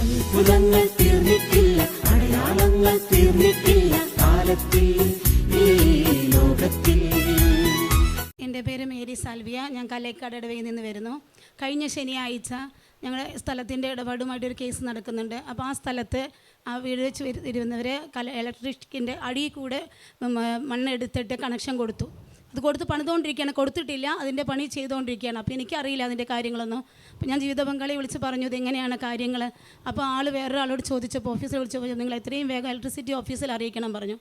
അത്ഭുതങ്ങൾ തീർന്നിട്ടില്ല അടയാളങ്ങൾ തീർന്നിട്ടില്ല കാലത്തിൽ എന്റെ പേര് മേരി സാൽവിയ ഞാൻ കലേക്കാട് ഇടവയിൽ നിന്ന് വരുന്നു. കഴിഞ്ഞ ശനിയാഴ്ച ഞങ്ങളുടെ സ്ഥലത്തിന്റെ ഇടപാടുമായിട്ട് ഒരു കേസ് നടക്കുന്നുണ്ട്. അപ്പോൾ ആ സ്ഥലത്ത് ആ വീട് വെച്ച് ഇരുന്നവർ കല ഇലക്ട്രിക്കിന്റെ അടിയിൽ കൂടെ ഉം, ആ, മണ്ണ് എടുത്തിട്ട് കണക്ഷൻ കൊടുത്തു. അത് കൊടുത്ത് പണിതുകൊണ്ടിരിക്കുകയാണ്. കൊടുത്തിട്ടില്ല. അതിന്റെ പണി ചെയ്തുകൊണ്ടിരിക്കുകയാണ്. അപ്പോൾ എനിക്കറിയില്ല അതിന്റെ കാര്യങ്ങളൊന്നും. അപ്പോൾ ഞാൻ ജീവിത പങ്കാളിയെ വിളിച്ച് പറഞ്ഞു ഇത് എങ്ങനെയാണ് കാര്യങ്ങൾ അപ്പോൾ ആൾ വേറൊരാളോട് ചോദിച്ചപ്പോൾ ഓഫീസിൽ വിളിച്ചപ്പോൾ നിങ്ങൾ എത്രയും വേഗം ഇലക്ട്രിസിറ്റി ഓഫീസിൽ അറിയിക്കണം പറഞ്ഞു.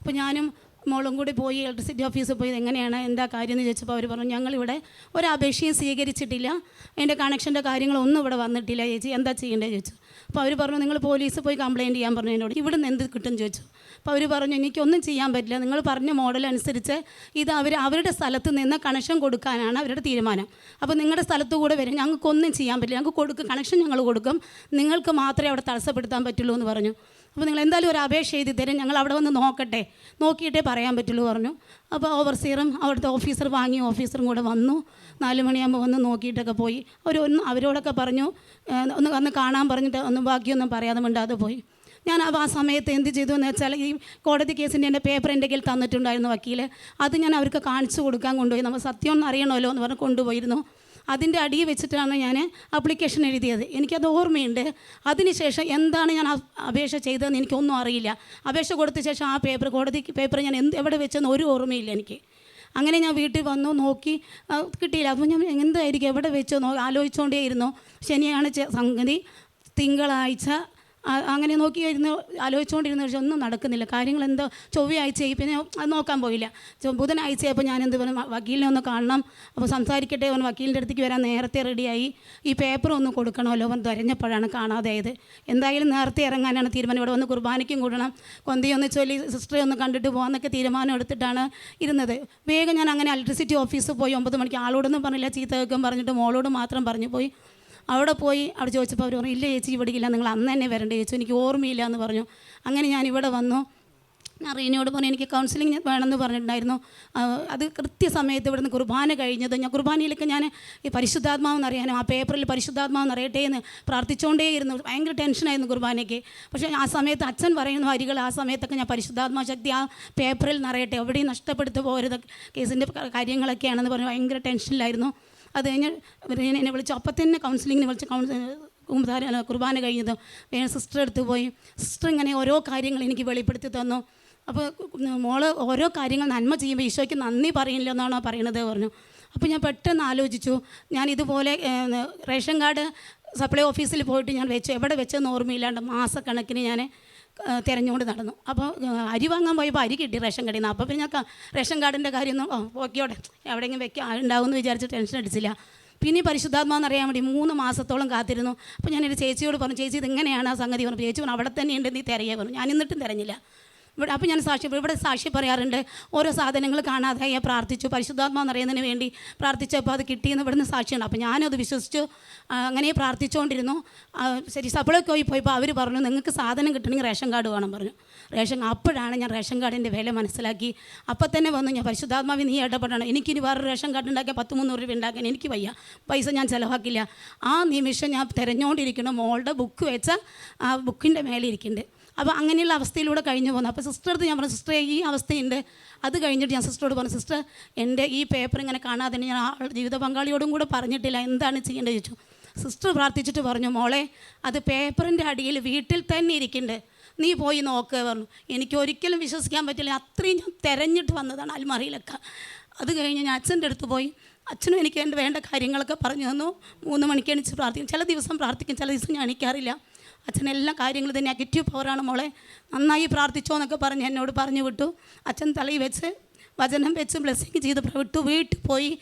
അപ്പോൾ ഞാനും മോളും കൂടി പോയി ഇലക്ട്രിസിറ്റി ഓഫീസിൽ പോയി എങ്ങനെയാണ്? എന്താ കാര്യം? എന്ന് ചോദിച്ചപ്പോൾ അവർ പറഞ്ഞു ഞങ്ങളിവിടെ ഒരപേക്ഷയും സ്വീകരിച്ചിട്ടില്ല. അതിന്റെ കണക്ഷന്റെ കാര്യങ്ങളൊന്നും ഇവിടെ വന്നിട്ടില്ല ചേച്ചി. എന്താ ചെയ്യേണ്ടത്? ചോദിച്ചു. അപ്പോൾ അവർ പറഞ്ഞു നിങ്ങൾ പോലീസ് പോയി കംപ്ലയിന്റ് ചെയ്യാൻ പറഞ്ഞു എന്നോട്. ഇവിടെ നിന്ന് എന്ത് കിട്ടും ചോദിച്ചു. അപ്പോൾ അവർ പറഞ്ഞു എനിക്കൊന്നും ചെയ്യാൻ പറ്റില്ല. നിങ്ങൾ പറഞ്ഞ മോഡൽ അനുസരിച്ച് ഇത് അവർ അവരുടെ സ്ഥലത്ത് നിന്ന് കണക്ഷൻ കൊടുക്കാനാണ് അവരുടെ തീരുമാനം. അപ്പോൾ നിങ്ങളുടെ സ്ഥലത്ത് കൂടെ വരും. ഞങ്ങൾക്കൊന്നും ചെയ്യാൻ പറ്റില്ല. ഞങ്ങൾക്ക് കൊടുക്കും. കണക്ഷൻ ഞങ്ങൾ കൊടുക്കും. നിങ്ങൾക്ക് മാത്രമേ അവിടെ തടസ്സപ്പെടുത്താൻ പറ്റുള്ളൂ എന്ന് പറഞ്ഞു. അപ്പോൾ നിങ്ങൾ എന്തായാലും ഒരു അപേക്ഷ എഴുതി തരും. ഞങ്ങൾ അവിടെ വന്ന് നോക്കട്ടെ. നോക്കിയിട്ടേ പറയാൻ പറ്റുള്ളൂ പറഞ്ഞു. അപ്പോൾ ഓവർസീറും അവിടുത്തെ ഓഫീസർ വാങ്ങി ഓഫീസറും കൂടെ വന്നു. നാല് മണിയാകുമ്പോൾ വന്ന് നോക്കിയിട്ടൊക്കെ പോയി. അവർ ഒന്ന് അവരോടൊക്കെ പറഞ്ഞു ഒന്ന് വന്ന് കാണാൻ പറഞ്ഞിട്ട് ഒന്നും ബാക്കിയൊന്നും പറയാതെ മിണ്ടാതെ പോയി. ഞാൻ ആ സമയത്ത് എന്ത് ചെയ്തു എന്ന് വെച്ചാൽ ഈ കോടതി കേസിന്റെ എന്റെ പേപ്പർ എന്റെ കയ്യിൽ തന്നിട്ടുണ്ടായിരുന്നു വക്കീൽ അത് ഞാൻ അവർക്ക് കാണിച്ചു കൊടുക്കാൻ കൊണ്ടുപോയി. നമ്മൾ സത്യം ഒന്നും അറിയണമല്ലോ എന്ന് പറഞ്ഞ് കൊണ്ടുപോയിരുന്നു. അതിന്റെ അടിയിൽ വെച്ചിട്ടാണ് ഞാൻ ആപ്ലിക്കേഷൻ എഴുതിയത്. എനിക്കത് ഓർമ്മയുണ്ട്. അതിനുശേഷം എന്താണ് ഞാൻ അപേക്ഷ ചെയ്തതെന്ന് എനിക്കൊന്നും അറിയില്ല. അപേക്ഷ കൊടുത്ത ശേഷം ആ പേപ്പർ കോടതി പേപ്പർ ഞാൻ എന്ത് എവിടെ വെച്ചെന്ന് ഒരു ഓർമ്മയില്ല എനിക്ക്. അങ്ങനെ ഞാൻ വീട്ടിൽ വന്നു നോക്കി കിട്ടിയില്ല. അപ്പോൾ ഞാൻ എന്തായിരിക്കും എവിടെ വെച്ചോ നോ ആലോചിച്ചുകൊണ്ടേ ഇരുന്നു ശനിയാണ് സംഗതി തിങ്കളാഴ്ച അങ്ങനെ നോക്കിയിരുന്ന് ആലോചിച്ചുകൊണ്ടിരുന്ന പക്ഷെ ഒന്നും നടക്കുന്നില്ല. കാര്യങ്ങൾ എന്തോ ചൊവ്വയാഴ്ചയായി. പിന്നെ അത് നോക്കാൻ പോയില്ല. ബുധനാഴ്ചയപ്പോൾ ഞാൻ എന്ത് പറഞ്ഞു? വക്കീലിനെ ഒന്ന് കാണണം. അപ്പോൾ സംസാരിക്കട്ടെ അവൻ വക്കീലിന്റെ അടുത്തേക്ക് വരാൻ നേരത്തെ റെഡിയായി. ഈ പേപ്പർ ഒന്ന് കൊടുക്കണമല്ലോ അവൻ തിരഞ്ഞപ്പോഴാണ് കാണാതായത്. എന്തായാലും നേരത്തെ ഇറങ്ങാനാണ് തീരുമാനം. ഇവിടെ വന്ന് കുർബാനയ്ക്കും കൂടണം. കൊന്തിയൊന്ന് ചൊല്ലി സിസ്റ്ററെ ഒന്ന് കണ്ടിട്ട് പോകാമെന്നൊക്കെ തീരുമാനം എടുത്തിട്ടാണ് ഇരുന്നത്. വേഗം ഞാൻ അങ്ങനെ ഇലക്ട്രിസിറ്റി ഓഫീസിൽ പോയി. ഒമ്പത് മണിക്ക് ആളോടൊന്നും പറഞ്ഞില്ല. ചീത്ത കേൾക്കും പറഞ്ഞിട്ട് മോളോട് മാത്രം പറഞ്ഞു പോയി. അവിടെ പോയി അവിടെ ചോദിച്ചപ്പോൾ അവർ പറഞ്ഞു ഇല്ല ചേച്ചി ഇവിടെ ഇല്ല നിങ്ങൾ അന്ന് തന്നെ വരണ്ടേ ചേച്ചി എനിക്ക് ഓർമ്മയില്ല എന്ന് പറഞ്ഞു. അങ്ങനെ ഞാൻ ഇവിടെ വന്നു. ഞാൻ റീനയോട് പറഞ്ഞു എനിക്ക് കൗൺസിലിംഗ് വേണമെന്ന് പറഞ്ഞിട്ടുണ്ടായിരുന്നു. അത് കൃത്യസമയത്ത് ഇവിടുന്ന് കുർബാന കഴിഞ്ഞത്. ഞാൻ കുർബാനയിലൊക്കെ ഞാൻ ഈ പരിശുദ്ധാത്മാവെന്ന് അറിയാനും ആ പേപ്പറിൽ പരിശുദ്ധാത്മാവെന്ന് അറിയട്ടെ എന്ന് പ്രാർത്ഥിച്ചുകൊണ്ടേയിരുന്നു. ഭയങ്കര ടെൻഷനായിരുന്നു കുർബാനയ്ക്ക്. പക്ഷേ ആ സമയത്ത് അച്ഛൻ പറയുന്ന വരികൾ ആ സമയത്തൊക്കെ ഞാൻ പരിശുദ്ധാത്മാ ശക്തി ആ പേപ്പറിൽ നിറയട്ടെ എവിടെയും നഷ്ടപ്പെടുത്തു പോരുത് കേസിന്റെ കാര്യങ്ങളൊക്കെയാണെന്ന് പറഞ്ഞു ഭയങ്കര ടെൻഷനിലായിരുന്നു അത് കഴിഞ്ഞ് എന്നെ വിളിച്ചു അപ്പം തന്നെ കൗൺസിലിങ്ങിന് വിളിച്ച് കൗൺസിൽ കുമ്പധാര കുർബാന കഴിഞ്ഞത് വേറെ സിസ്റ്റർ അടുത്ത് പോയി. സിസ്റ്റർ ഇങ്ങനെ ഓരോ കാര്യങ്ങൾ എനിക്ക് വെളിപ്പെടുത്തി തന്നു. അപ്പോൾ മോൾ ഓരോ കാര്യങ്ങൾ നന്മ ചെയ്യുമ്പോൾ ഈശോയ്ക്ക് നന്ദി പറയില്ല എന്നാണോ പറയണത് പറഞ്ഞു. അപ്പോൾ ഞാൻ പെട്ടെന്ന് ആലോചിച്ചു. ഞാൻ ഇതുപോലെ റേഷൻ കാർഡ് സപ്ലൈ ഓഫീസിൽ പോയിട്ട് ഞാൻ വെച്ചു എവിടെ വെച്ചെന്ന് ഓർമ്മയില്ലാണ്ട് മാസക്കണക്കിന് ഞാൻ തിരഞ്ഞുകൊണ്ട് നടന്നു. അപ്പോൾ അരി വാങ്ങാൻ പോയപ്പോൾ അരി കിട്ടി റേഷൻ കടയിൽ നിന്ന്. അപ്പോൾ പിന്നെ ഞാൻ റേഷൻ കാർഡിന്റെ കാര്യമൊന്നും ഓ ഓക്കെയോടെ. എവിടെയെങ്കിലും വെക്കാൻ ഉണ്ടാവുമെന്ന് വിചാരിച്ച് ടെൻഷൻ അടിച്ചില്ല. പിന്നെ ഈ പരിശുദ്ധാത്മാന്ന് അറിയാൻ വേണ്ടി മൂന്ന് മാസത്തോളം കാത്തിരുന്നു. അപ്പോൾ ഞാനൊരു ചേച്ചിയോട് പറഞ്ഞു ചേച്ചി ഇത് എങ്ങനെയാണ് ആ സംഗതി? പറഞ്ഞു ചേച്ചി പറഞ്ഞു അവിടെ തന്നെ ഉണ്ട് നീ തിരയെ പറഞ്ഞു. ഞാൻ എന്നിട്ടും തിരഞ്ഞില്ല. ഇവിടെ അപ്പോൾ ഞാൻ സാക്ഷി ഇവിടെ സാക്ഷി പറയാറുണ്ട് ഓരോ സാധനങ്ങൾ കാണാതായി പ്രാർത്ഥിച്ചു. പരിശുദ്ധാത്മാ എന്നറിയുന്നതിന് വേണ്ടി പ്രാർത്ഥിച്ചപ്പോൾ അത് കിട്ടിയെന്ന് ഇവിടുന്ന് സാക്ഷിയാണ്. അപ്പോൾ ഞാനത് വിശ്വസിച്ചു. അങ്ങനെ പ്രാർത്ഥിച്ചുകൊണ്ടിരുന്നു ശരി സപ്ലൈക്ക് പോയി പോയപ്പോൾ അവർ പറഞ്ഞു നിങ്ങൾക്ക് സാധനം കിട്ടണമെങ്കിൽ റേഷൻ കാർഡ് വേണം പറഞ്ഞു. റേഷൻ അപ്പോഴാണ് ഞാൻ റേഷൻ കാർഡിന്റെ വില മനസ്സിലാക്കി. അപ്പം തന്നെ വന്നു ഞാൻ പരിശുദ്ധാത്മാവി നീ ഇടപെടണം. എനിക്കിനി വേറെ റേഷൻ കാർഡ് ഉണ്ടാക്കിയ പത്ത് മുന്നൂറ് രൂപ ഉണ്ടാക്കാൻ എനിക്ക് വയ്യ. പൈസ ഞാൻ ചിലവാക്കില്ല. ആ നിമിഷം ഞാൻ തിരഞ്ഞുകൊണ്ടിരിക്കണം മോളുടെ ബുക്ക് വെച്ച ആ ബുക്കിന്റെ മേലെ ഇരിക്കുന്നുണ്ട്. അപ്പോൾ അങ്ങനെയുള്ള അവസ്ഥയിലൂടെ കഴിഞ്ഞു പോകുന്നു അപ്പോൾ സിസ്റ്ററടുത്ത് ഞാൻ പറഞ്ഞു സിസ്റ്ററെ ഈ അവസ്ഥയുണ്ട്. അത് കഴിഞ്ഞിട്ട് ഞാൻ സിസ്റ്ററോട് പറഞ്ഞു സിസ്റ്റർ എന്റെ ഈ പേപ്പർ ഇങ്ങനെ കാണാതെ ഞാൻ ജീവിത പങ്കാളിയോടും കൂടെ പറഞ്ഞിട്ടില്ല. എന്താണ് ചെയ്യേണ്ടത്? ചോദിച്ചു. സിസ്റ്റർ പ്രാർത്ഥിച്ചിട്ട് പറഞ്ഞു മോളെ അത് പേപ്പറിന്റെ അടിയിൽ വീട്ടിൽ തന്നെ ഇരിക്കുന്നുണ്ട് നീ പോയി നോക്കുക പറഞ്ഞു. എനിക്ക് ഒരിക്കലും വിശ്വസിക്കാൻ പറ്റില്ല. അത്രയും ഞാൻ തിരഞ്ഞിട്ട് വന്നതാണ് അൽമറിയിലൊക്കെ. അത് കഴിഞ്ഞ് ഞാൻ അച്ഛന്റെ അടുത്ത് പോയി. അച്ഛനും എനിക്ക് എന്റെ വേണ്ട കാര്യങ്ങളൊക്കെ പറഞ്ഞു തന്നു. മൂന്ന് മണിക്ക് എണിച്ച് പ്രാർത്ഥിക്കും. ചില ദിവസം പ്രാർത്ഥിക്കും ചില ദിവസം ഞാൻ എണിക്കാറില്ല. അച്ഛൻ എല്ലാ കാര്യങ്ങളും ഇത് നെഗറ്റീവ് പവറാണ് മോളെ. നന്നായി പ്രാർത്ഥിച്ചോ എന്നൊക്കെ പറഞ്ഞ് എന്നോട് പറഞ്ഞു വിട്ടു. അച്ഛൻ തലയിൽ വെച്ച് വചനം വെച്ച് ബ്ലെസ്സിങ് ചെയ്ത് വിട്ടു. വീട്ടിൽ പോയി.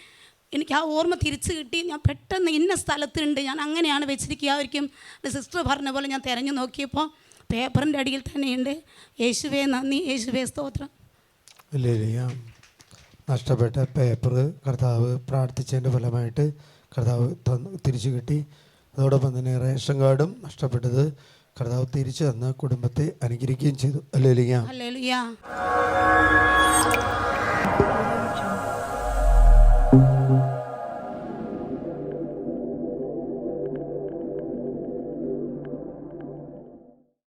എനിക്ക് ആ ഓർമ്മ തിരിച്ച് കിട്ടി. ഞാൻ പെട്ടെന്ന് ഇന്ന സ്ഥലത്തുണ്ട്. ഞാൻ അങ്ങനെയാണ് വെച്ചിരിക്കുക ഒരിക്കും സിസ്റ്റർ പറഞ്ഞ പോലെ ഞാൻ തിരഞ്ഞു നോക്കിയപ്പോൾ പേപ്പറിന്റെ അടിയിൽ തന്നെയുണ്ട്. യേശുവേ നന്ദി. യേശുവേ സ്തോത്രം. നഷ്ടപ്പെട്ട പേപ്പർ കർത്താവ് പ്രാർത്ഥിച്ചതിന്റെ ഫലമായിട്ട് കർത്താവ് തിരിച്ചു കിട്ടി. അതോടൊപ്പം തന്നെ റേഷൻ കാർഡും നഷ്ടപ്പെട്ടത് കർത്താവ് തിരിച്ചു തന്ന് കുടുംബത്തെ അനുഗ്രഹിക്കുകയും ചെയ്തു. അല്ലേ ഹല്ലേലൂയ